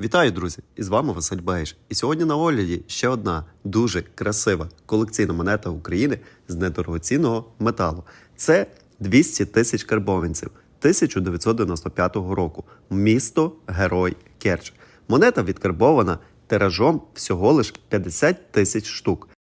Вітаю, друзі! І з вами Василь Бейш. І сьогодні на огляді ще одна дуже красива колекційна монета України з недорогоцінного металу. Це 200 тисяч карбованців 1995 року. Місто Герой Керч. Монета відкарбована тиражом всього лиш 50 тисяч штук. –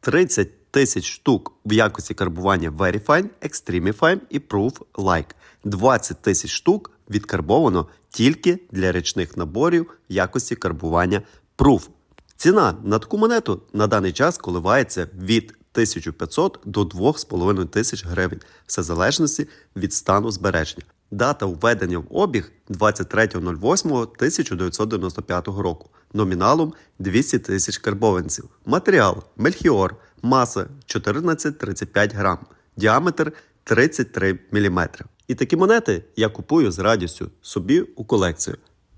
30 тисяч штук в якості карбування Verifine, Extremifine і Proof Like. 20 тисяч штук відкарбовано тільки для річних наборів якості карбування Proof. Ціна на таку монету на даний час коливається від 1500 до 2500 тисяч гривень, все залежності від стану збереження. Дата введення в обіг 23.08.1995 року. Номіналом 200 тисяч карбованців. Матеріал Мельхіор. Маса 1435 грам. Діаметр 33 мм. І такі монети я купую з радістю собі у колекцію.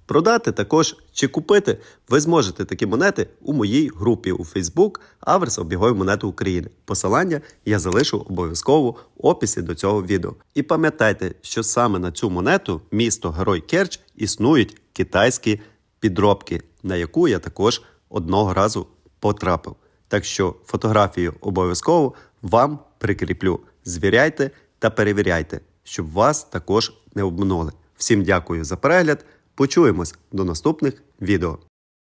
Продати також чи купити ви зможете такі монети у моїй групі у Facebook Аверс обігові монети України. Посилання я залишу обов'язково в описі до цього відео. І пам'ятайте, що саме на цю монету місто Герой Керч існують китайські підробки, на яку я також одного разу потрапив. Так що фотографію обов'язково вам прикріплю. Звіряйте та перевіряйте, щоб вас також не обманули. Всім дякую за перегляд. Почуємось до наступних відео.